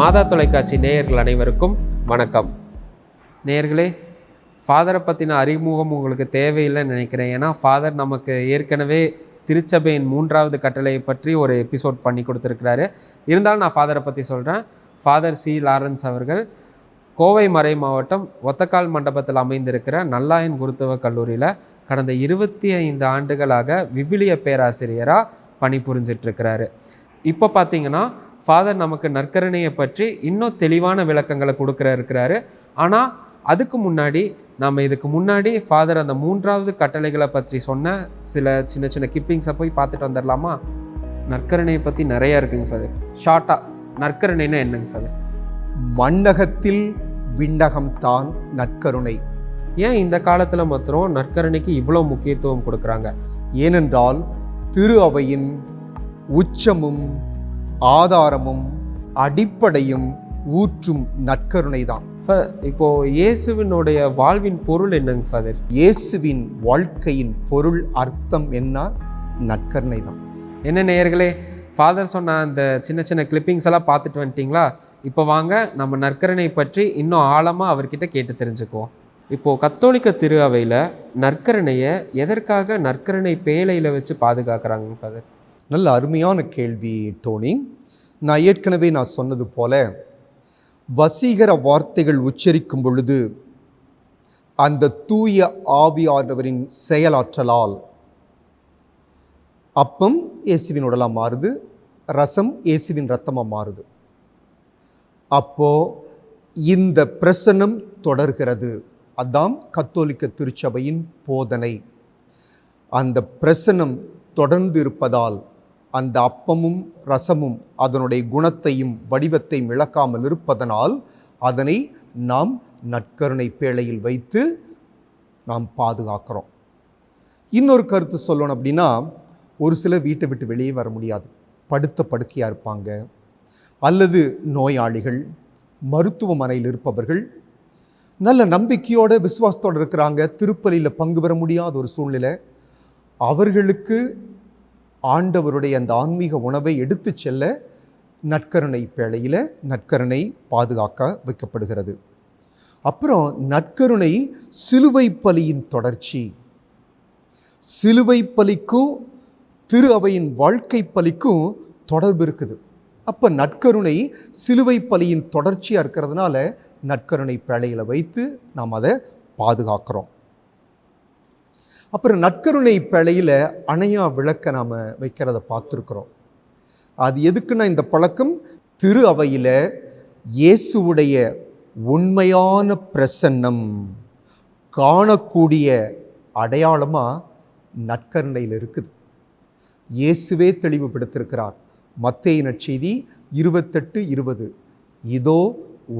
மாதா தொலைக்காட்சி நேயர்கள் அனைவருக்கும் வணக்கம். நேயர்களே ஃபாதரை பற்றின அறிமுகம் உங்களுக்கு தேவையில்லைன்னு நினைக்கிறேன். ஏன்னா ஃபாதர் நமக்கு ஏற்கனவே திருச்சபையின் மூன்றாவது கட்டளையை பற்றி ஒரு எபிசோட் பண்ணி கொடுத்துருக்கிறாரு. இருந்தாலும் நான் ஃபாதரை பற்றி சொல்கிறேன் ஃபாதர் சி. லாரன்ஸ் அவர்கள் கோவை மறை மாவட்டம் ஒத்தக்கால் மண்டபத்தில் அமைந்திருக்கிற நல்லாயன் குருத்துவ கல்லூரியில் கடந்த இருபத்தி ஐந்து ஆண்டுகளாக விவிலிய பேராசிரியராக பணிபுரிஞ்சிட்ருக்கிறாரு. இப்போ பார்த்தீங்கன்னா ஃபாதர் நமக்கு நற்கருணையை பற்றி இன்னும் தெளிவான விளக்கங்களை கொடுக்குற இருக்கிறாரு. ஆனால் அதுக்கு முன்னாடி நம்ம இதுக்கு முன்னாடி ஃபாதர் அந்த மூன்றாவது கட்டளைகளை பற்றி சொன்ன சில சின்ன சின்ன கிப்பிங்ஸை போய் பார்த்துட்டு வந்துடலாமா? நற்கருணையை பற்றி நிறைய இருக்குங்க ஃபாதர் ஷார்ட்டாக நற்கருணைன்னா என்னங்க ஃபாதர் மண்ணகத்தில் விண்ணகம்தான் நற்கருணை. ஏன் இந்த காலத்தில் மாத்திரம் நற்கருணைக்கு இவ்வளோ முக்கியத்துவம் கொடுக்குறாங்க? ஏனென்றால் திரு அவையின் உச்சமும் ஆதாரமும் அடிப்படையும் ஊற்றும் நற்கருணை தான் இப்போ இயேசுவினுடைய வாழ்வின் பொருள் என்னங்க ஃபாதர் இயேசுவின் வாழ்க்கையின் பொருள் அர்த்தம் என்ன? நற்கருணை தான் என்ன நேயர்களே ஃபாதர் சொன்ன அந்த சின்ன சின்ன கிளிப்பிங்ஸ் எல்லாம் பார்த்துட்டு வந்துட்டீங்களா? இப்போ வாங்க நம்ம நற்கருணை பற்றி இன்னும் ஆழமாக அவர்கிட்ட கேட்டு தெரிஞ்சுக்குவோம். இப்போது கத்தோலிக்க திரு அவையில் நற்கருணையை எதற்காக நற்கருணை பேழையில் வச்சு பாதுகாக்கிறாங்க ஃபாதர் நல்ல அருமையான கேள்வி டோனி. நான் ஏற்கனவே நான் சொன்னது போல வசீகர வார்த்தைகள் உச்சரிக்கும் பொழுது அந்த தூய ஆவியானவரின் செயலாற்றலால் அப்பம் இயேசுவின் உடலாக மாறுது ரசம் இயேசுவின் ரத்தமாக மாறுது. அப்போ இந்த பிரசனம் தொடர்கிறது. அதான் கத்தோலிக்க திருச்சபையின் போதனை. அந்த பிரசனம் தொடர்ந்து இருப்பதால் அந்த அப்பமும் ரசமும் அதனுடைய குணத்தையும் வடிவத்தையும் இழக்காமல் இருப்பதனால் அதனை நாம் நற்கருணை பேழையில் வைத்து நாம் பாதுகாக்கிறோம். இன்னொரு கருத்து சொல்லணும் அப்படின்னா ஒரு சிலர் வீட்டை விட்டு வெளியே வர முடியாது. படுத்த படுக்கையாக இருப்பாங்க. அல்லது நோயாளிகள் மருத்துவமனையில் இருப்பவர்கள் நல்ல நம்பிக்கையோட விசுவாசத்தோடு இருக்கிறாங்க. திருப்பலியில் பங்கு பெற முடியாத ஒரு சூழ்நிலை. அவர்களுக்கு ஆண்டவருடைய அந்த ஆன்மீக உணவை எடுத்துச் செல்ல நற்கருணை பேழையில் நற்கருணை பாதுகாக்க வைக்கப்படுகிறது. அப்புறம் நற்கருணை சிலுவை பலியின் தொடர்ச்சி. சிலுவை பலிக்கும் திரு அவையின் வாழ்க்கை பலிக்கும் தொடர்பு இருக்குது. அப்போ நற்கருணை சிலுவை பலியின் தொடர்ச்சியாக இருக்கிறதுனால நற்கருணை பேழையில் வைத்து நாம் அதை பாதுகாக்கிறோம். அப்புறம் நற்கருணை பிழையில் அணையா விளக்க நாம் வைக்கிறத பார்த்துருக்குறோம். அது எதுக்குன்னா இந்த பழக்கம்? திரு அவையில் இயேசுவுடைய உண்மையான பிரசன்னம் காணக்கூடிய அடையாளமாக நற்கருணையில் இருக்குது. இயேசுவே தெளிவுபடுத்திருக்கிறார். மத்திய நற்செய்தி இருபத்தெட்டு இருபது. இதோ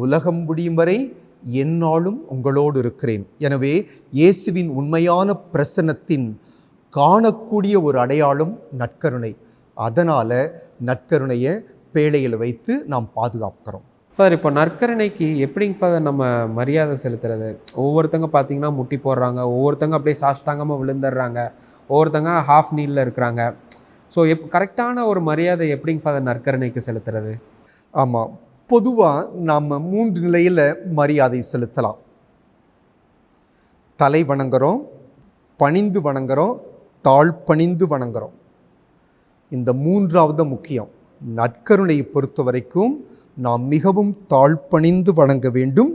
உலகம் முடியும் வரை எந்நாளும் உங்களோடு இருக்கிறேன். எனவே இயேசுவின் உண்மையான பிரசன்னத்தின் காணக்கூடிய ஒரு அடையாளம் நற்கருணை. அதனால் நற்கருணையை பேழையில் வைத்து நாம் பாதுகாக்கிறோம். ஃபாதர் இப்போ நற்கருணைக்கு எப்படிங்க ஃபாதர் நம்ம மரியாதை செலுத்துறது? ஒவ்வொருத்தங்க பார்த்தீங்கன்னா முட்டி போடுறாங்க ஒவ்வொருத்தங்க அப்படியே சாஷ்டாங்கமாக விழுந்துடுறாங்க ஒவ்வொருத்தங்க ஹாஃப் நீலில் இருக்கிறாங்க. ஸோ எப் கரெக்டான ஒரு மரியாதை எப்படிங்க ஃபாதர் நற்கருணைக்கு செலுத்துறது? ஆமாம் பொதுவாக நாம் மூன்று நிலையில் மரியாதை செலுத்தலாம். தலை வணங்குறோம் பணிந்து வணங்குறோம் தாழ் பணிந்து வணங்குறோம். இந்த மூன்றாவது முக்கியம். நற்கருணையை பொறுத்த வரைக்கும் நாம் மிகவும் தாழ்பணிந்து வணங்க வேண்டும்.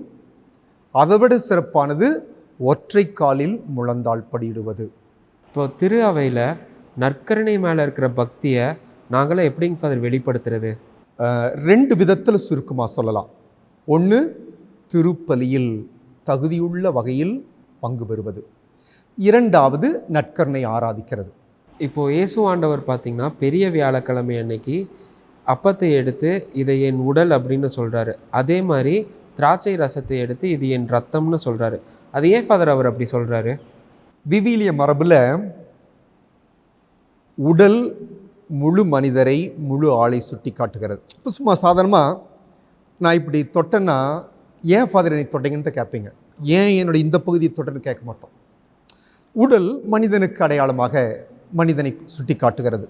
அதைவிட சிறப்பானது ஒற்றை காலில் முழந்தாள் படியிடுவது. இப்போ திரு அவையில் நற்கருணை மேலே இருக்கிற பக்தியை நாங்களாம் எப்படிங்க ஃபாதர் வெளிப்படுத்துறது? ரெண்டு விதத்தில் சுருக்கமாக சொல்லலாம். ஒன்று திருப்பலியில் தகுதியுள்ள வகையில் பங்கு பெறுவது. இரண்டாவது நற்கருணை ஆராதிக்கிறது. இப்போது இயேசு ஆண்டவர் பார்த்தீங்கன்னா பெரிய வியாழக்கிழமை அன்னைக்கு அப்பத்தை எடுத்து இதை என் உடல் அப்படின்னு சொல்கிறாரு அதே மாதிரி திராட்சை ரசத்தை எடுத்து இது என் ரத்தம்னு சொல்கிறாரு அது ஏன் ஃபாதர் அவர் அப்படி சொல்கிறாரு விவிலிய மரபில் உடல் முழு மனிதரை முழு ஆளை சுட்டி காட்டுகிறது இப்போ சும்மா சாதாரணமாக நான் இப்படி தொட்டேன்னா ஏன் ஃபாதர் என்னை தொட்டீங்கன்னு கேட்பீங்க. ஏன் என்னுடைய இந்த பகுதியை தொட்டேன்னு கேட்க மாட்டோம். உடல் மனிதனுக்கு அடையாளமாக மனிதனை சுட்டி காட்டுகிறது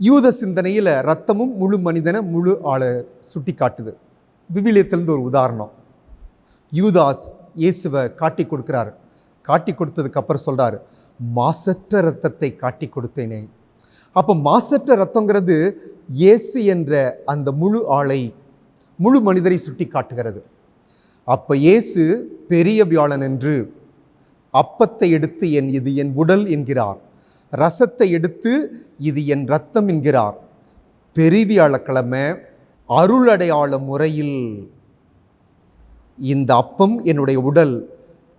யூத சிந்தனையில் ரத்தமும் முழு மனிதனை முழு ஆளை சுட்டி காட்டுது விவிலியத்திலிருந்து ஒரு உதாரணம். யூதாஸ் இயேசுவை காட்டி கொடுக்குறாரு. காட்டி கொடுத்ததுக்கு அப்புறம் மாசற்ற ரத்தத்தை காட்டி கொடுத்தேனே. அப்போ மாசற்ற ரத்தங்கிறது இயேசு என்ற அந்த முழு ஆளை முழு மனிதரை சுட்டி காட்டுகிறது. அப்போ இயேசு பெரிய வியாழன் என்று அப்பத்தை எடுத்து என் இது என் உடல் என்கிறார். ரசத்தை எடுத்து இது என் ரத்தம் என்கிறார். பெருவியாழக்கிழமை அருளடையாள முறையில் இந்த அப்பம் என்னுடைய உடல்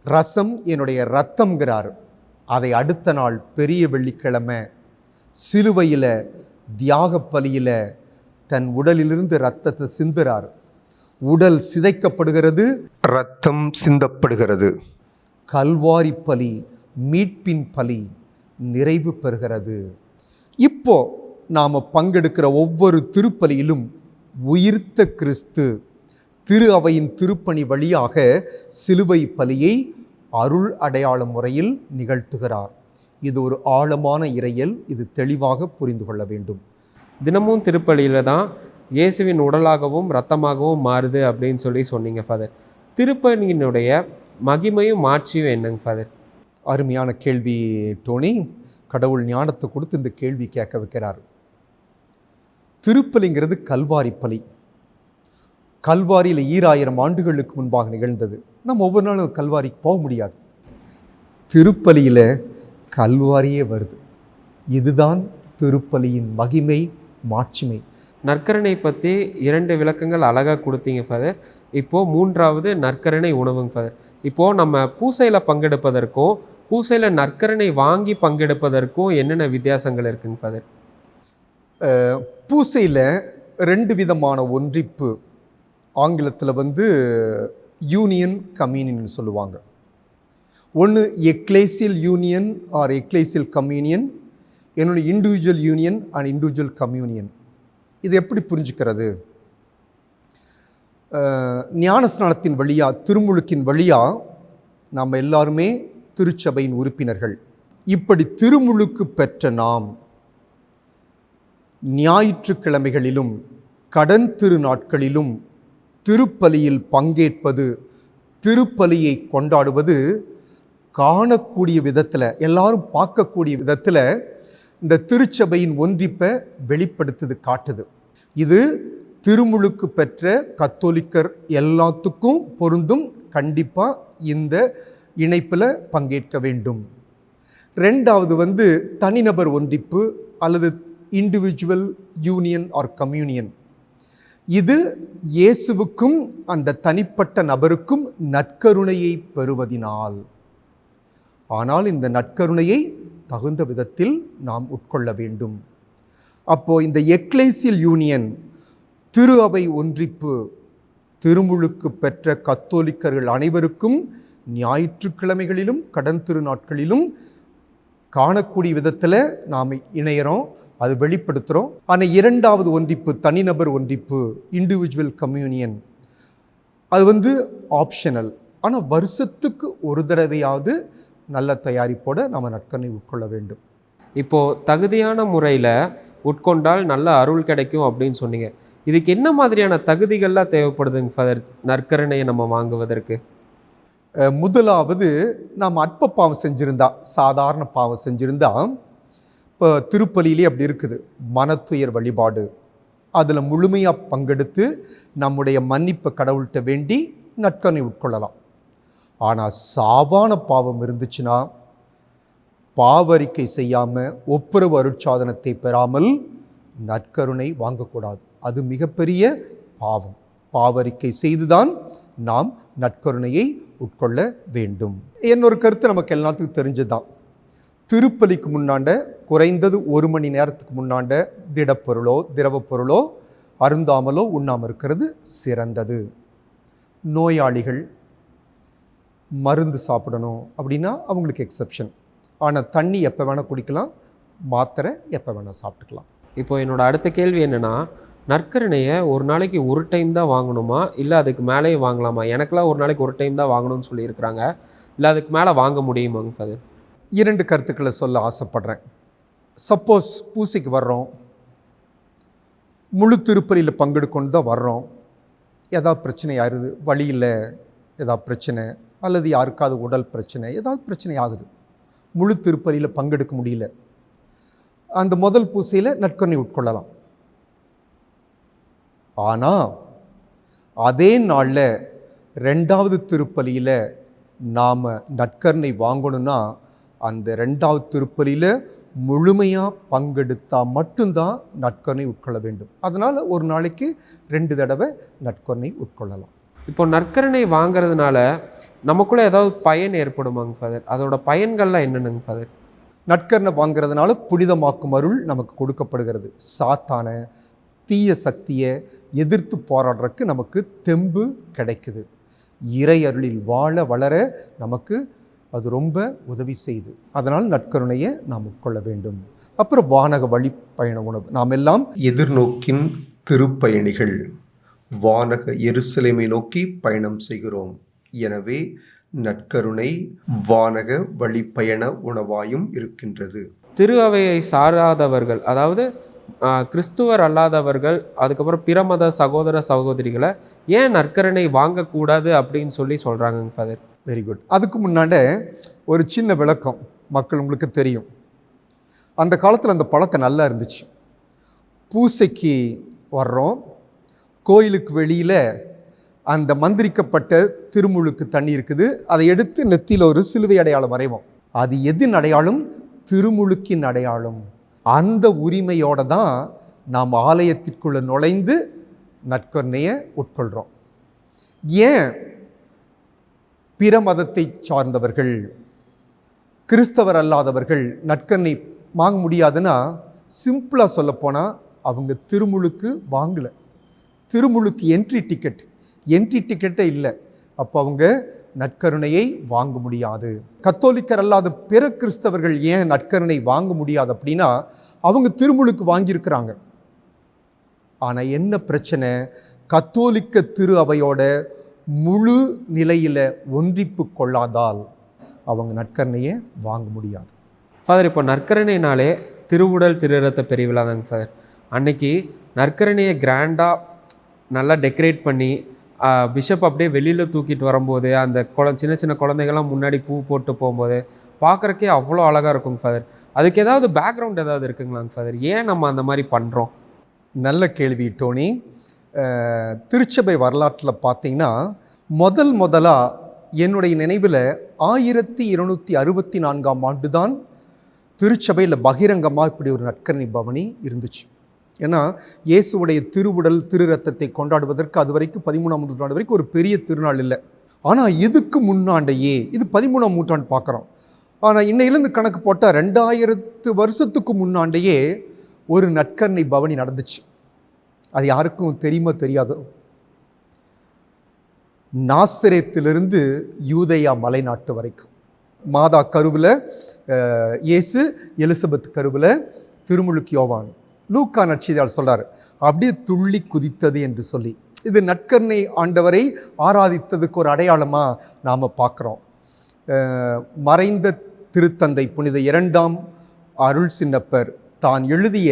ரசம் என்னுடைய ரத்தம்ங்கிறார். அதை அடுத்த நாள் பெரிய வெள்ளிக்கிழமை சிலுவையில் தியாக பலியில் தன் உடலிலிருந்து ரத்தத்தை சிந்துறார். உடல் சிதைக்கப்படுகிறது. ரத்தம் சிந்தப்படுகிறது. கல்வாரி பலி மீட்பின் பலி நிறைவு பெறுகிறது. இப்போ நாம் பங்கெடுக்கிற ஒவ்வொரு திருப்பலியிலும் உயிர்த்த கிறிஸ்து திரு அவையின் திருப்பணி வழியாக சிலுவை பலியை அருள் அடையாள முறையில் நிகழ்த்துகிறார். இது ஒரு ஆழமான இறையல். இது தெளிவாக புரிந்து கொள்ள வேண்டும். தினமும் திருப்பலியில் தான் இயேசுவின் உடலாகவும் ரத்தமாகவும் மாறுது அப்படின்னு சொல்லி சொன்னீங்க ஃபாதர் திருப்பலியினுடைய மகிமையும் மாட்சியும் என்னங்க ஃபாதர் அருமையான கேள்வி டோனி கடவுள் ஞானத்தை கொடுத்து இந்த கேள்வி கேட்க வைக்கிறார். திருப்பலிங்கிறது கல்வாரி பலி. கல்வாரியில் ஈராயிரம் ஆண்டுகளுக்கு முன்பாக நிகழ்ந்தது. நம்ம ஒவ்வொரு நாளும் கல்வாரிக்கு போக முடியாது. திருப்பலியில் கல்வாரியே வருது. இதுதான் திருப்பலியின் மகிமை மாட்சிமை. நற்கரணை பற்றி இரண்டு விளக்கங்கள் அழகாக கொடுத்தீங்க ஃபாதர் இப்போது மூன்றாவது நற்கரணை உணவுங்க ஃபாதர் இப்போது நம்ம பூசையில் பங்கெடுப்பதற்கும் பூசையில் நற்கரணை வாங்கி பங்கெடுப்பதற்கும் என்னென்ன வித்தியாசங்கள் இருக்குங்க ஃபாதர் பூசையில் ரெண்டு விதமான ஒன்றிப்பு ஆங்கிலத்தில் வந்து யூனியன் கம்யூனியன் சொல்லுவாங்க. ஒன்று ecclesial union or ecclesial communion என்னுடைய individual union and individual communion. இது எப்படி புரிஞ்சுக்கிறது? ஞானஸ்நானத்தின் வழியா திருமுழுக்கின் வழியா நாம் எல்லாருமே திருச்சபையின் உறுப்பினர்கள். இப்படி திருமுழுக்கு பெற்ற நாம் ஞாயிற்றுக்கிழமைகளிலும் கடன் திருநாட்களிலும் திருப்பலியில் பங்கேற்பது திருப்பலியை கொண்டாடுவது காணக்கூடிய விதத்தில் எல்லாரும் பார்க்கக்கூடிய விதத்தில் இந்த திருச்சபையின் ஒன்றிப்பை வெளிப்படுத்துது காட்டுது. இது திருமுழுக்கு பெற்ற கத்தோலிக்கர் எல்லாத்துக்கும் பொருந்தும் கண்டிப்பாக இந்த இணைப்பில் பங்கேற்க வேண்டும். ரெண்டாவது வந்து தனிநபர் ஒன்றிப்பு அல்லது இண்டிவிஜுவல் யூனியன் ஆர் கம்யூனியன் இது இயேசுவுக்கும் அந்த தனிப்பட்ட நபருக்கும் நற்கருணையை பெறுவதினால். ஆனால் இந்த நற்கருணையை தகுந்த விதத்தில் நாம் உட்கொள்ள வேண்டும். அப்போ இந்த எக்லேசியல் யூனியன் திரு அவை ஒன்றிப்பு திருமுழுக்கு பெற்ற கத்தோலிக்கர்கள் அனைவருக்கும் ஞாயிற்றுக்கிழமைகளிலும் கடன் திருநாட்களிலும் காணக்கூடிய விதத்தில் நாம் இணையறோம் அது வெளிப்படுத்துகிறோம் ஆனால் இரண்டாவது ஒன்றிப்பு தனிநபர் ஒன்றிப்பு இண்டிவிஜுவல் கம்யூனியன் அது வந்து ஆப்ஷனல் ஆனால் வருஷத்துக்கு ஒரு தடவையாவது நல்ல தயாரிப்போடு நம்ம நற்கனை உட்கொள்ள வேண்டும். இப்போது தகுதியான முறையில் உட்கொண்டால் நல்ல அருள் கிடைக்கும் அப்படின்னு சொன்னீங்க. இதுக்கு என்ன மாதிரியான தகுதிகள்லாம் தேவைப்படுதுங்க ஃபாதர் நற்கரணையை நம்ம வாங்குவதற்கு. முதலாவது நாம் அற்ப பாவம் செஞ்சிருந்தா சாதாரண பாவம் செஞ்சிருந்தா இப்போ திருப்பலியிலே அப்படி இருக்குது. மனத்துயர் வழிபாடு. அதில் முழுமையாக பங்கெடுத்து நம்முடைய மன்னிப்பு கடவுள்கிட்ட வேண்டி நற்கனை உட்கொள்ளலாம். ஆனால் சாவான பாவம் இருந்துச்சுன்னா பாவரிக்கை செய்யாமல் ஒப்புரவு அருட்சாதனத்தை பெறாமல் நற்கருணை வாங்கக்கூடாது. அது மிகப்பெரிய பாவம். பாவரிக்கை செய்துதான் நாம் நற்கருணையை உட்கொள்ள வேண்டும். என்னொரு கருத்து நமக்கு எல்லாத்துக்கும் தெரிஞ்சதுதான். திருப்பலிக்கு முன்னாண்ட குறைந்தது ஒரு மணி நேரத்துக்கு முன்னாண்ட திடப்பொருளோ திரவப் பொருளோ அருந்தாமலோ உண்ணாமல் இருக்கிறது சிறந்தது. நோயாளிகள் மருந்து சாப்பிடணும் அப்படின்னா அவங்களுக்கு எக்ஸெப்ஷன் ஆனால் தண்ணி எப்போ வேணால் குடிக்கலாம் மாத்திரை எப்போ வேணால் சாப்பிட்டுக்கலாம். இப்போ என்னோட அடுத்த கேள்வி என்னென்னா நற்கரணையை ஒரு நாளைக்கு ஒரு டைம் தான் வாங்கணுமா? இல்லை அதுக்கு மேலேயே வாங்கலாமா? எனக்கெல்லாம் ஒரு நாளைக்கு ஒரு டைம் தான் வாங்கணும்னு சொல்லியிருக்கிறாங்க. இல்லை அதுக்கு மேலே வாங்க முடியுமாங்க ஃபாதர் இரண்டு கருத்துக்களை சொல்ல ஆசைப்படுறேன். சப்போஸ் பூசைக்கு வர்றோம். முழு திருப்பலியில் பங்கெடுக்கொண்டு தான் வர்றோம். ஏதாவது பிரச்சனை ஆகுது வழியில் ஏதாவது பிரச்சனை அல்லது யாருக்காவது உடல் பிரச்சனை ஏதாவது பிரச்சனை ஆகுது முழு திருப்பலியில் பங்கெடுக்க முடியல. அந்த முதல் பூசையில் நற்கருணை உட்கொள்ளலாம். ஆனால் அதே நாளில் ரெண்டாவது திருப்பலியில் நாம் நற்கருணை வாங்கணும்னா அந்த ரெண்டாவது திருப்பலியில் முழுமையாக பங்கெடுத்தால் மட்டும்தான் நற்கருணை உட்கொள்ள வேண்டும். அதனால் ஒரு நாளைக்கு ரெண்டு தடவை நற்கருணை உட்கொள்ளலாம். இப்போ நற்கரணை வாங்குறதுனால நமக்குள்ள ஏதாவது பயன் ஏற்படுமாங்க ஃபாதர் அதோட பயன்கள்லாம் என்னென்னங்க ஃபாதர் நற்கருணை வாங்குறதுனால புனிதமாக்கும் அருள் நமக்கு கொடுக்கப்படுகிறது. சாத்தான தீய சக்தியை எதிர்த்து போராடுறதுக்கு நமக்கு தெம்பு கிடைக்குது. இறை அருளில் வாழ வளர நமக்கு அது ரொம்ப உதவி செய்யுது. அதனால் நற்கருணையை நாம் உட்கொள்ள வேண்டும். அப்புறம் வானக வழி பயண உணவு. நாம் எல்லாம் எதிர்நோக்கின் திருப்பயணிகள். வானக எருசலேமை நோக்கி பயணம் செய்கிறோம். எனவே நற்கருணை வானக வழிப்பயண உணவாயும் இருக்கின்றது. திரு அவையை சாராதவர்கள் அதாவது கிறிஸ்துவர் அல்லாதவர்கள் அதுக்கப்புறம் பிற மத சகோதர சகோதரிகளை ஏன் நற்கரணை வாங்கக்கூடாது அப்படின்னு சொல்லி சொல்கிறாங்கங்க ஃபாதர்? வெரி குட் அதுக்கு முன்னாடி ஒரு சின்ன விளக்கம் மக்கள் உங்களுக்கு தெரியும். அந்த காலத்தில் அந்த பழக்கம் நல்லா இருந்துச்சு. பூசைக்கு வர்றோம். கோயிலுக்கு வெளியில் அந்த மந்திரிக்கப்பட்ட திருமுழுக்கு தண்ணி இருக்குது. அதை எடுத்து நெத்தியில் ஒரு சிலுவை அடையாளம் வரைவோம். அது எதின் அடையாளம்? திருமுழுக்கின் அடையாளம். அந்த உரிமையோடு தான் நாம் ஆலயத்திற்குள்ளே நுழைந்து நற்கொர்ணையை உட்கொள்கிறோம் ஏன்? பிற மதத்தை சார்ந்தவர்கள் கிறிஸ்தவர் அல்லாதவர்கள் நற்கண்ணை வாங்க முடியாதுன்னா சிம்பிளாக சொல்லப்போனால் அவங்க திருமுழுக்கு வாங்கலை. திருமுழுக்கு என்ட்ரி டிக்கெட் என்ட்ரி டிக்கெட்டே இல்லை. அப்போ அவங்க நற்கருணையை வாங்க முடியாது. கத்தோலிக்கர் அல்லாத பிற கிறிஸ்தவர்கள் ஏன் நற்கருணை வாங்க முடியாது அப்படின்னா அவங்க திருமுழுக்கு வாங்கியிருக்கிறாங்க. ஆனால் என்ன பிரச்சனை? கத்தோலிக்க திரு அவையோட முழு நிலையில் ஒன்றிப்பு கொள்ளாதால் அவங்க நற்கருணையை வாங்க முடியாது. ஃபாதர் இப்போ நற்கரணைனாலே திருவுடல் திருரத்த பெருவிழா தாங்க ஃபாதர் அன்னைக்கு நற்கரணையை கிராண்டாக நல்லா டெக்கரேட் பண்ணி பிஷப் அப்படியே வெளியில் தூக்கிட்டு வரும்போது அந்த குழ சின்ன சின்ன குழந்தைகள்லாம் முன்னாடி பூ போட்டு போகும்போது பார்க்குறக்கே அவ்வளோ அழகாக இருக்குங்க ஃபாதர் அதுக்கு ஏதாவது பேக்ரவுண்ட் ஏதாவது இருக்குங்களாங்க ஃபாதர் ஏன் நம்ம அந்த மாதிரி பண்ணுறோம் நல்ல கேள்வி டோனி. திருச்சபை வரலாற்றில் பார்த்தீங்கன்னா முதல் முதலாக என்னுடைய நினைவில் ஆயிரத்தி இருநூற்றி அறுபத்தி நான்காம் ஆண்டு தான் திருச்சபையில் பகிரங்கமாக இப்படி ஒரு நற்கரணி பவனி இருந்துச்சு. ஏன்னா இயேசுவுடைய திருவுடல் திரு ரத்தத்தை கொண்டாடுவதற்கு அது வரைக்கும் பதிமூணாம் நூற்றாண்டு வரைக்கும் ஒரு பெரிய திருநாள் இல்லை. ஆனால் இதுக்கு முன்னாண்டையே இது பதிமூணாம் நூற்றாண்டு பார்க்குறோம். ஆனால் இன்னையிலேருந்து கணக்கு போட்டால் ரெண்டாயிரத்து வருஷத்துக்கு முன்னாண்டையே ஒரு நற்கர்ணை பவனி நடந்துச்சு. அது யாருக்கும் தெரியுமோ தெரியாதோ? நாசிரேத்திலிருந்து யூதையா மலைநாட்டு வரைக்கும். மாதா கருவில் இயேசு எலிசபெத் கருவில் திருமுழுக்கு யோவான். லூக்கா நட்சதியால் சொல்கிறார் அப்படியே துள்ளி குதித்தது என்று சொல்லி. இது நற்கருணை ஆண்டவரை ஆராதித்ததுக்கு ஒரு அடையாளமாக நாம் பார்க்குறோம். மறைந்த திருத்தந்தை புனித இரண்டாம் அருள் சின்னப்பர் தான் எழுதிய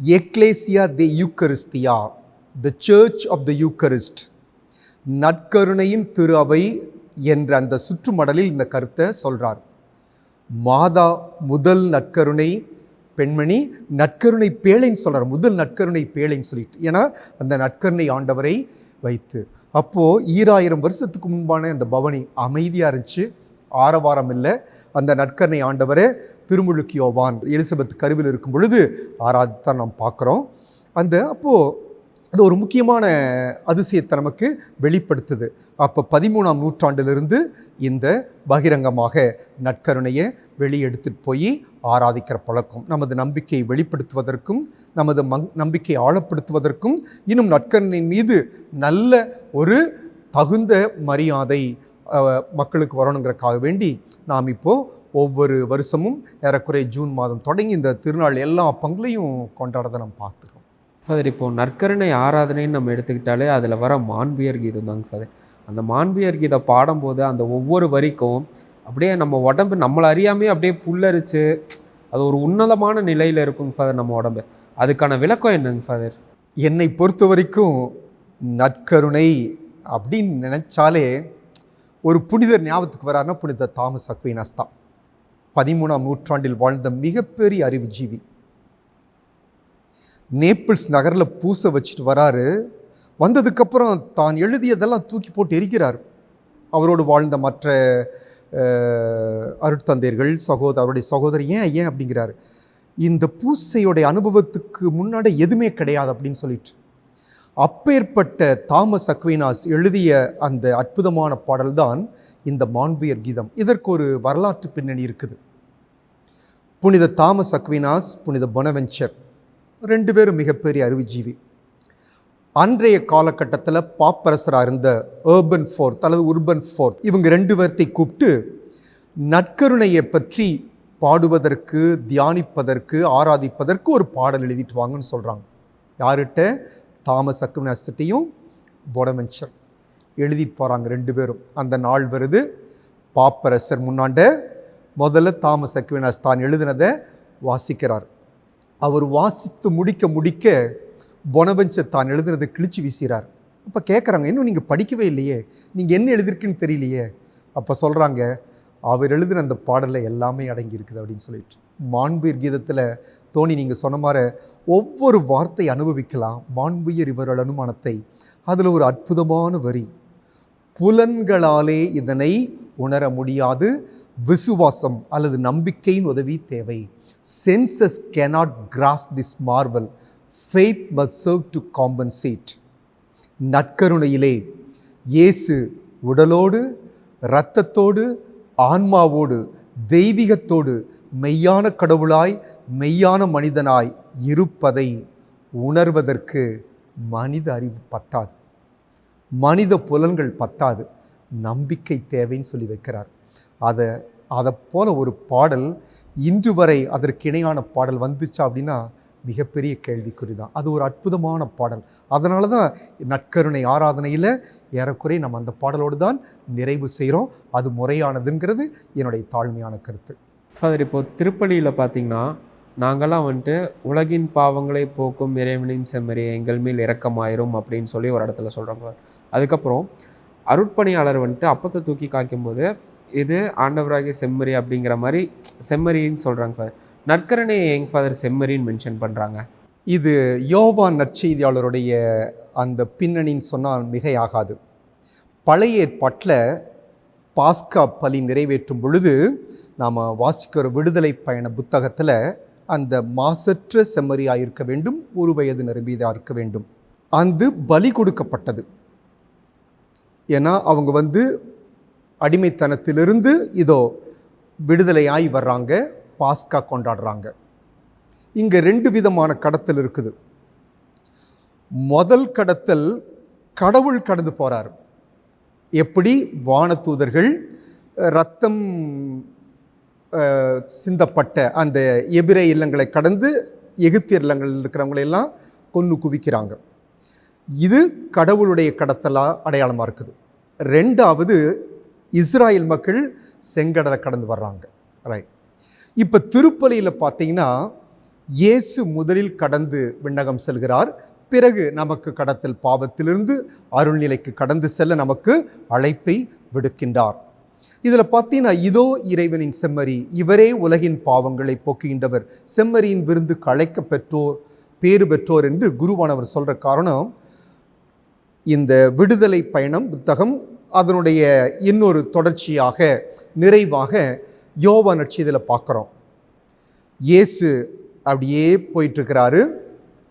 எக்லேசியா தி யூக்கரிஸ்தியா the church of the Eucharist நற்கருணையின் திரு அவை என்ற அந்த சுற்றுமடலில் இந்த கருத்தை சொல்கிறார் மாதா முதல் நற்கருணை பெண்மணி நற்கருணை பேழைன்னு சொல்கிறார் முதல் நற்கருணை பேழைன்னு சொல்லிட்டு. ஏன்னா அந்த நற்கருணை ஆண்டவரை வைத்து. அப்போது ஈராயிரம் வருஷத்துக்கு முன்பான அந்த பவனி அமைதியாக இருந்துச்சு. ஆரவாரம் இல்லை. அந்த நற்கருணை ஆண்டவரை திருமுழுக்கியோவான் எலிசபெத் கருவில் இருக்கும் பொழுது ஆராதித்தான் நாம் பார்க்குறோம். அந்த அப்போது அது ஒரு முக்கியமான அதிசயத்தை நமக்கு வெளிப்படுத்துது. அப்போ பதிமூணாம் நூற்றாண்டிலிருந்து இந்த பகிரங்கமாக நற்கருணையை வெளியெடுத்துட்டு போய் ஆராதிக்கிற பழக்கம் நமது நம்பிக்கையை வெளிப்படுத்துவதற்கும் நமது மங் நம்பிக்கையை ஆழப்படுத்துவதற்கும் இன்னும் நற்கருணையின் மீது நல்ல ஒரு தகுந்த மரியாதை மக்களுக்கு வரணுங்கிறக்காக வேண்டி நாம் இப்போது ஒவ்வொரு வருஷமும் ஏறக்குறைய ஜூன் மாதம் தொடங்கி இந்த திருநாள் எல்லா பங்குலையும் கொண்டாடுறதை நம்ம பார்த்துருக்கோம் ஃபாதர் இப்போது நற்கருணை ஆராதனைன்னு நம்ம எடுத்துக்கிட்டாலே அதில் வர மாண்பியர் கீதம் தாங்க ஃபாதர். அந்த மாண்பியர் கீதை பாடும்போது அந்த ஒவ்வொரு வரிக்கும் அப்படியே நம்ம உடம்பு நம்மளை அறியாமே அப்படியே புல்லரிச்சு அது ஒரு உன்னதமான நிலையில் இருக்குங்க ஃபாதர் நம்ம உடம்பு. அதுக்கான விளக்கம் என்னங்க ஃபாதர்? என்னை பொறுத்த வரைக்கும் நற்கருணை அப்படின்னு நினச்சாலே ஒரு புனிதர் ஞாபகத்துக்கு வராருன்னா புனித தாமஸ் அக்வினஸ் தான். பதிமூணாம் நூற்றாண்டில் வாழ்ந்த மிகப்பெரிய அறிவுஜீவி நேப்பிள்ஸ் நகரில் பூசை வச்சுட்டு வராரு. வந்ததுக்கப்புறம் தான் எழுதியதெல்லாம் தூக்கி போட்டு எரிக்கிறார். அவரோடு வாழ்ந்த மற்ற அருட்தந்தையர்கள் சகோதர அவருடைய சகோதரி ஏன் ஏன் அப்படிங்கிறாரு. இந்த பூசையோடைய அனுபவத்துக்கு முன்னாடி எதுவுமே கிடையாது அப்படின்னு சொல்லிட்டு. அப்பேற்பட்ட தாமஸ் அக்வினாஸ் எழுதிய அந்த அற்புதமான பாடல்தான் இந்த மாண்புயர் கீதம். இதற்கு ஒரு வரலாற்று பின்னணி இருக்குது. புனித தாமஸ் அக்வினாஸ் புனித பொனவென்ச்சர் ரெண்டு பேரும் மிகப்பெரிய அறிவுஜீவி. அன்றைய காலகட்டத்தில் பாப்பரசராக இருந்த ஏர்பன் ஃபோர்த் அல்லது உர்பன் ஃபோர்த் இவங்க ரெண்டு பேர்த்தை கூப்பிட்டு நற்கருணையை பற்றி பாடுவதற்கு தியானிப்பதற்கு ஆராதிப்பதற்கு ஒரு பாடல் எழுதிட்டு வாங்கன்னு சொல்கிறாங்க யார்கிட்ட? தாமஸ் அக்வினாஸ்கிட்டையும் பொனவென்ச்சர் எழுதிட்டு போகிறாங்க ரெண்டு பேரும். அந்த நாள் வருது. பாப்பரசர் முன்னாண்ட முதல்ல தாமஸ் அக்குவினாஸ் தான் எழுதினதை வாசிக்கிறார். அவர் வாசித்து முடிக்க முடிக்க பொனவென்ச்சர் தான் எழுதுனதை கிழிச்சு வீசுகிறார் அப்போ கேட்குறாங்க இன்னும் நீங்கள் படிக்கவே இல்லையே. நீங்கள் என்ன எழுதிருக்குன்னு தெரியலையே. அப்போ சொல்கிறாங்க அவர் எழுதின அந்த பாடலில் எல்லாமே அடங்கியிருக்குது அப்படின்னு சொல்லிட்டு. மாண்புயர் கீதத்தில் தோனி நீங்கள் சொன்ன மாதிரி ஒவ்வொரு வார்த்தை அனுபவிக்கலாம். மாண்புயர் இவர்கள் அனுமானத்தை. அதில் ஒரு அற்புதமான வரி. புலன்களாலே இதனை உணர முடியாது. விசுவாசம் அல்லது நம்பிக்கையின் உதவி தேவை. Senses cannot cross this marvel faith but serve to compensate நற்கருணையிலே இயேசு உடலோடு இரத்தத்தோடு ஆன்மாவோடு தெய்வீகத்தோடு மெய்யான கடவுளாய் மெய்யான மனிதனாய் இருப்பதை உணர்வதற்கு மனித அறிவு பத்தாது. மனித புலன்கள் பத்தாது. நம்பிக்கை தேவைன்னு சொல்லி வைக்கிறார். அதை அதை போல ஒரு பாடல் இன்று வரை அதற்கு இணையான பாடல் வந்துச்சா அப்படின்னா மிகப்பெரிய கேள்விக்குறி தான். அது ஒரு அற்புதமான பாடல். அதனால தான் நற்கருணை ஆராதனையில் ஏறக்குறைய நம்ம அந்த பாடலோடு தான் நிறைவு செய்கிறோம் அது முறையானதுங்கிறது என்னுடைய தாழ்மையான கருத்து. ஃபாதர் இப்போது திருப்பலியில் பார்த்தீங்கன்னா நாங்கள்லாம் வந்துட்டு உலகின் பாவங்களை போக்கும் இறைவனின் செம்மறி எங்கள் மேல் இறக்கமாயிரும் அப்படின்னு சொல்லி ஒரு இடத்துல சொல்கிறாங்க அதுக்கப்புறம் அருட்பணியாளர் வந்துட்டு அப்பத்தை தூக்கி காய்க்கும்போது இது ஆண்டவராகிய செம்மறி அப்படிங்கிற மாதிரி செம்மறின்னு சொல்கிறாங்க ஃபாதர் நற்கரணை எங் ஃபாதர் செம்மறின்னு மென்ஷன் பண்ணுறாங்க இது யோவான் நற்செய்தியாளருடைய அந்த பின்னணின்னு சொன்னால் மிகையாகாது. பழைய ஏற்பாட்டில் பாஸ்கா பலி நிறைவேற்றும் பொழுது நாம் வாசிக்கிற விடுதலை பயண புத்தகத்தில் அந்த மாசற்ற செம்மறியாக இருக்க வேண்டும் ஒரு வயது நிரம்பியதாக இருக்க வேண்டும். அந்த பலி கொடுக்கப்பட்டது. ஏன்னா அவங்க வந்து அடிமைத்தனத்திலிருந்து இதோ விடுதலையாகி வர்றாங்க பாஸ்கா கொண்டாடுறாங்க. இங்கே ரெண்டு விதமான கடத்தல் இருக்குது. முதல் கடத்தல் கடவுள் கடந்து போகிறார் எப்படி? வானத்தூதர்கள் ரத்தம் சிந்தப்பட்ட அந்த எபிரே இல்லங்களை கடந்து எகிப்திய இல்லங்களில் இருக்கிறவங்களையெல்லாம் கொன்று குவிக்கிறாங்க. இது கடவுளுடைய கடத்தலாக அடையாளமாக இருக்குது. ரெண்டாவது இஸ்ராயல் மக்கள் செங்கடலை கடந்து வர்றாங்க. ரைட் இப்போ திருப்பலியில் பார்த்தீங்கன்னா இயேசு முதலில் கடந்து விண்ணகம் செல்கிறார். பிறகு நமக்கு கடத்தல் பாவத்திலிருந்து அருள்நிலைக்கு கடந்து செல்ல நமக்கு அழைப்பை விடுக்கின்றார். இதில் பார்த்தீங்கன்னா இதோ இறைவனின் செம்மறி இவரே உலகின் பாவங்களை போக்குகின்றவர். செம்மறியின் விருந்து களைக்க பெற்றோர் பேறு பெற்றோர் என்று குருவானவர் சொல்கிற காரணம் இந்த விடுதலை பயணம் புத்தகம் அதனுடைய இன்னொரு தொடர்ச்சியாக நிறைவாக யோவா நட்சியதில் பார்க்குறோம். இயேசு அப்படியே போயிட்டுருக்கிறாரு.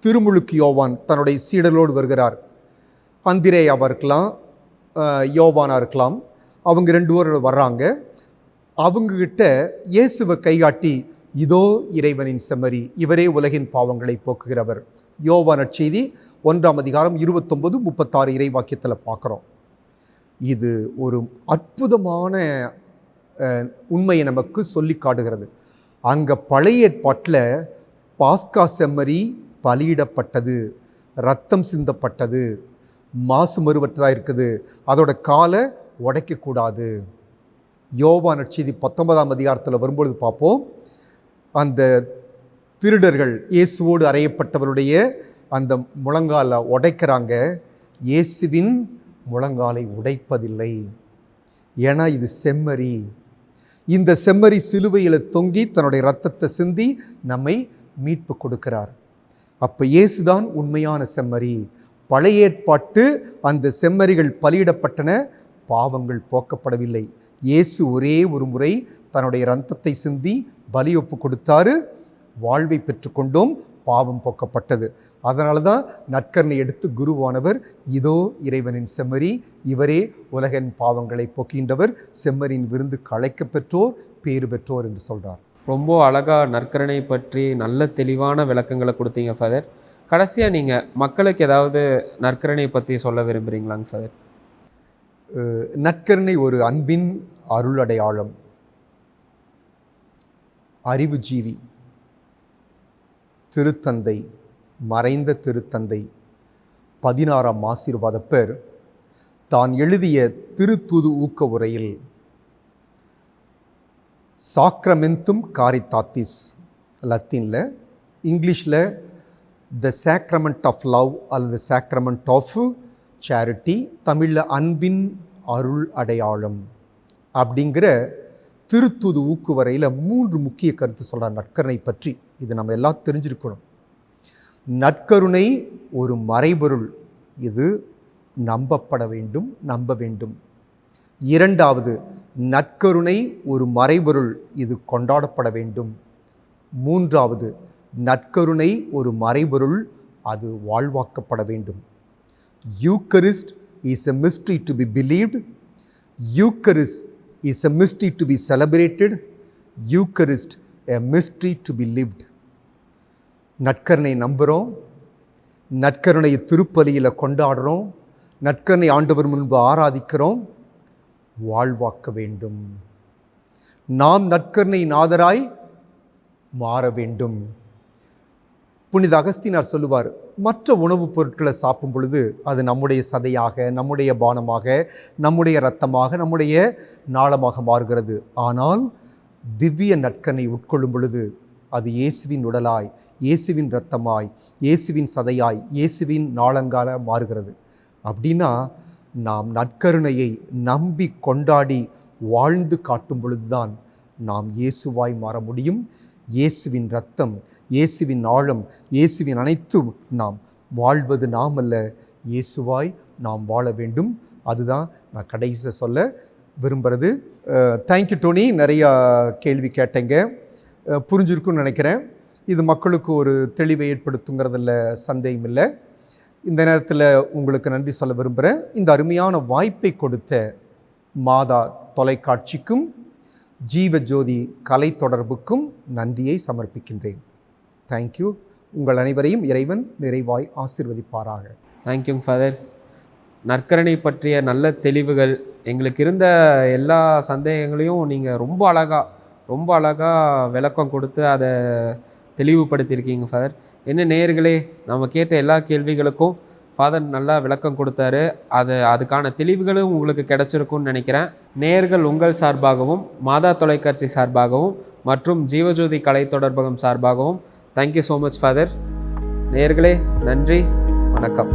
திருமுழுக்கு யோவான் தன்னுடைய சீடலோடு வருகிறார். அந்திரேயாவாக இருக்கலாம் யோவானாக இருக்கலாம். அவங்க ரெண்டு பேர் வர்றாங்க. அவங்கக்கிட்ட இயேசுவை கைகாட்டி இதோ இறைவனின் செம்மறி இவரே உலகின் பாவங்களை போக்குகிறவர். யோவா நற்செய்தி ஒன்றாம் அதிகாரம் இருபத்தொம்பது முப்பத்தாறு இறைவாக்கியத்தில் பார்க்குறோம். இது ஒரு அற்புதமான உண்மையை நமக்கு சொல்லி காட்டுகிறது. அங்கே பழைய ஏற்பாட்டில் பாஸ்கா செம்மறி பலியிடப்பட்டது ரத்தம் சிந்தப்பட்டது மாசு மறுவற்றதாக இருக்குது. அதோட காலை உடைக்கக்கூடாது. யோவா நற்செய்தி பத்தொன்பதாம் அதிகாரத்தில் வரும்பொழுது பார்ப்போம். அந்த திருடர்கள் இயேசுவோடு அறையப்பட்டவருடைய அந்த முழங்காலை உடைக்கிறாங்க. இயேசுவின் முழங்காலை உடைப்பதில்லை. ஏன்னா இது செம்மறி. இந்த செம்மறி சிலுவையில் தொங்கி தன்னுடைய ரத்தத்தை சிந்தி நம்மை மீட்பு கொடுக்கிறார். அப்போ இயேசுதான் உண்மையான செம்மறி. பழைய ஏற்பாட்டு அந்த செம்மறிகள் பலியிடப்பட்டன. பாவங்கள் போக்கப்படவில்லை. இயேசு ஒரே ஒரு முறை தன்னுடைய ரத்தத்தை சிந்தி பலி ஒப்பு கொடுத்தாரு. வாழ்வை பெற்றுக்கொண்டோம். பாவம் போக்கப்பட்டது. அதனால தான் நற்கரனை எடுத்து குருவானவர் இதோ இறைவனின் செம்மறி இவரே உலகின் பாவங்களை போக்கின்றவர் செம்மறியின் விருந்து களைக்க பெற்றோர் பேறு பெற்றோர் என்று சொல்கிறார் ரொம்ப அழகாக நற்கரணை பற்றி நல்ல தெளிவான விளக்கங்களை கொடுத்தீங்க ஃபாதர். கடைசியாக நீங்கள் மக்களுக்கு ஏதாவது நற்கரணையை பற்றி சொல்ல விரும்புகிறீங்களாங்க ஃபாதர்? நற்கருணை ஒரு அன்பின் அருள் அடையாளம் அறிவு ஜீவி திருத்தந்தை மறைந்த திருத்தந்தை. பதினாறாம் ஆசீர்வாதப்பர் தான் எழுதிய திருத்துது ஊக்க உரையில் சாக்ரமெந்தும் காரித்தாத்திஸ் லத்தீனில் இங்கிலீஷில் த சேக்ரமெண்ட் ஆஃப் லவ் அல்லது சேக்ரமெண்ட் ஆஃப் சேரிட்டி தமிழில் அன்பின் அருள் அடையாளம் அப்படிங்கிற திருத்துது ஊக்குவரையில் மூன்று முக்கிய கருத்து சொல்கிறார் நற்கருணை பற்றி. இது நம்ம எல்லாம் தெரிஞ்சிருக்கணும். நற்கருணை ஒரு மறைபொருள். இது நம்பப்பட வேண்டும் நம்ப வேண்டும். இரண்டாவது நற்கருணை ஒரு மறைபொருள். இது கொண்டாடப்பட வேண்டும். மூன்றாவது நற்கருணை ஒரு மறைபொருள். அது வாழ்வாக்கப்பட வேண்டும். Eucharist is a mystery to be believed. Eucharist is a mystery to be celebrated. Eucharist a mystery to be lived. நற்கருணை நம்புகிறோம் நற்கருணை திருப்பலியில் கொண்டாடுறோம். நற்கருணை ஆண்டவர் முன்பு ஆராதிக்கிறோம். வாழ்வாக்க வேண்டும். நாம் நற்கருணை நாதராய் மாற வேண்டும். புனித அகஸ்தினார் சொல்லுவார் மற்ற உணவுப் பொருட்களை சாப்பிடும் பொழுது அது நம்முடைய சதையாக நம்முடைய பானமாக நம்முடைய இரத்தமாக நம்முடைய நாளமாக மாறுகிறது. ஆனால் திவ்ய நற்கனை உட்கொள்ளும் பொழுது அது இயேசுவின் உடலாய் இயேசுவின் இரத்தமாய் இயேசுவின் சதையாய் இயேசுவின் நாளங்கால மாறுகிறது. அப்படின்னா நாம் நற்கருணையை நம்பி கொண்டாடி வாழ்ந்து காட்டும் பொழுதுதான் நாம் இயேசுவாய் மாற முடியும். இயேசுவின் ரத்தம் இயேசுவின் ஆழம் இயேசுவின் அனைத்தும் நாம் வாழ்வது நாம் அல்ல இயேசுவாய் நாம் வாழ வேண்டும். அதுதான் நான் கடைசியாக சொல்ல விரும்புகிறது தேங்க்யூ டோனி நிறையா கேள்வி கேட்டேங்க. புரிஞ்சிருக்குன்னு நினைக்கிறேன். இது மக்களுக்கு ஒரு தெளிவை ஏற்படுத்துங்கிறதுல சந்தேகம் இல்லை. இந்த நேரத்தில் உங்களுக்கு நன்றி சொல்ல விரும்புகிறேன் இந்த அருமையான வாய்ப்பை கொடுத்த மாதா தொலைக்காட்சிக்கும் ஜீவஜோதி கலை தொடர்புக்கும் நன்றியை சமர்ப்பிக்கின்றேன். தேங்க்யூ உங்கள் அனைவரையும் இறைவன் நிறைவாய் ஆசிர்வதிப்பாராக. தேங்க்யூங் ஃபாதர் நற்கரணை பற்றிய நல்ல தெளிவுகள் எங்களுக்கு இருந்த எல்லா சந்தேகங்களையும் நீங்கள் ரொம்ப அழகாக ரொம்ப அழகாக விளக்கம் கொடுத்து அதை தெளிவுபடுத்தியிருக்கீங்க ஃபாதர் என்ன நேயர்களே நம்ம கேட்ட எல்லா கேள்விகளுக்கும் ஃபாதர் நல்லா விளக்கம் கொடுத்தாரு. அது அதுக்கான தெளிவுகளும் உங்களுக்கு கிடைச்சிருக்கும்னு நினைக்கிறேன். நேர்கள் உங்கள் சார்பாகவும் மாதா தொலைக்காட்சி சார்பாகவும் மற்றும் ஜீவஜோதி கலை தொடர்பகம் சார்பாகவும். தேங்க்யூ ஸோ மச் ஃபாதர் நேர்களே நன்றி. வணக்கம்.